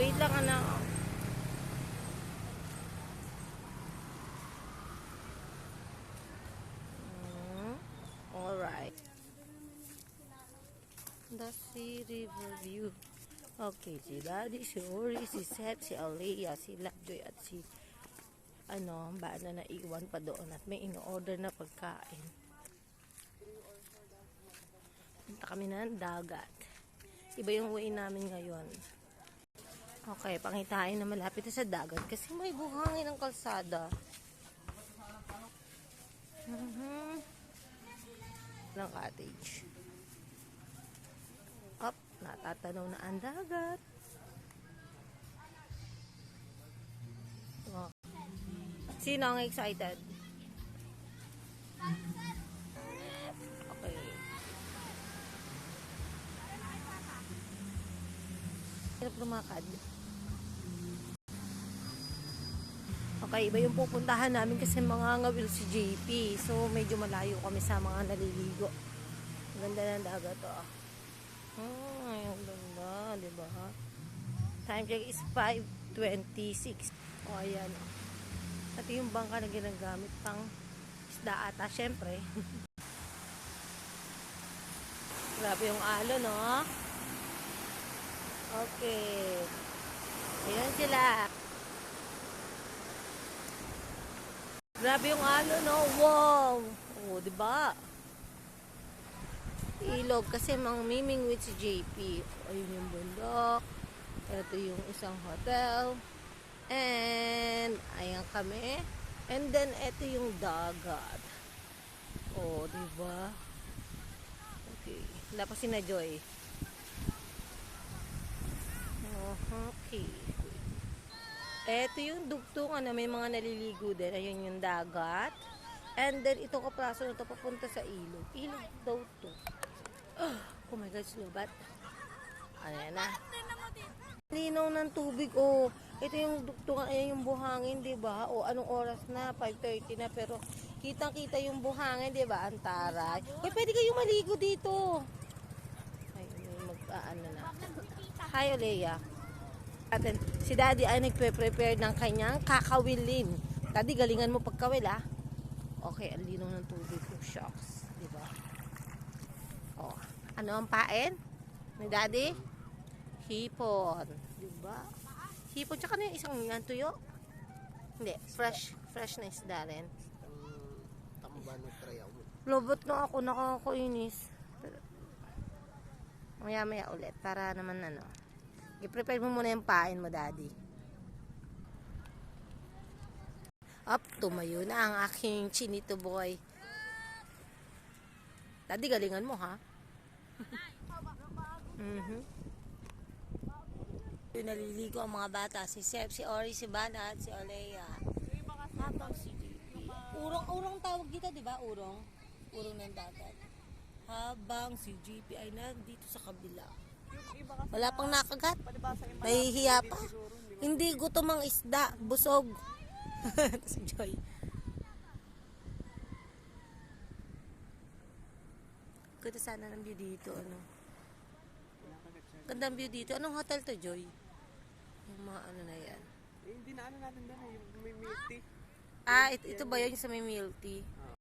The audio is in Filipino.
Wait lang, anak. Mm, Alright. The Sea River View. Okay, si Daddy, si Ori, si Seth, si Alea, si Labjoy, at si ano, ba na naiwan pa doon at may in-order na pagkain. Punta kami ng dagat. Iba yung way namin ngayon. Okay, pangitain na malapit na sa dagat kasi may buhangin ang kalsada. Mhm. Ng cottage. Up, natatanaw na ang dagat. Oh. Sino ang excited? Okay. Hirap lumakad. Okay, iba yung pupuntahan namin kasi mga ngawil si JP. So, medyo malayo kami sa mga naliligo. Ganda ng dagat, oh. Ay, ang ganda, di ba? Time check is 5.26. O, oh, ayan. At yung bangka na ginagamit pang isda ata, syempre. Grabe yung alo, no? Okay. Ayan sila. Grabe yung alo, no? Wow! Oh, di ba? Ilog kasi mang miming with si JP. Ayun yung bundok. Ito yung isang hotel. And, ayan kami. And then, ito yung dagat. Oh, di ba? Okay. Wala pa si na Joy. Okay. Ito yung dugtungan na may mga naliligo din. Ayun yung dagat. And then, itong kapraso na ito papunta sa ilog. Ilog daw to. Oh my God, slubat. Ayan na. Linaw ng tubig, oh. Ito yung dugtungan, ayan yung buhangin, di ba? O, anong oras na? 5.30 na, pero kitang-kita yung buhangin, di ba? Ang taray. Uy, pwede kayong maligo dito. Ay, mag-aano na. Hi, Olea. Atin, si Daddy ay nagpe-prepare ng kanyang kakawilin. Daddy, galingan mo pagkawil, ah. Okay, ang linaw ng tubig. Oh, shucks. Di ba? Oh, ano ang pain? Ni Daddy? Hipon. Di ba? Hipon, tsaka na yung isang yan, tuyo? Hindi, fresh. Fresh na isda rin. tamba ng trayaw. Lobot na ako, nakakainis. Maya maya ulit, para naman ano. I-prepare mo muna yung pain mo, daddy. Up, tumayo na ang aking chinito boy. Daddy, galingan mo, ha? mhm. Yung naliligo ang mga bata, si Sep, si Ori, si Bana, at si Olea. Habang si. Urong, urong tawag dito, di ba? Urong. Urong ng dagat. Habang si JP ay nandito sa kabila. Wala pang nakagat. Nahihiya pa. Hindi gutom ang isda. Busog. si Joy. Ganda sana ng view dito. Ano? Ganda ang view dito. Anong hotel to, Joy? Yung mga ano na yan. Eh, hindi na ano natin doon eh, yung may milk tea. Ah, ito, ito ba yun sa may milk tea?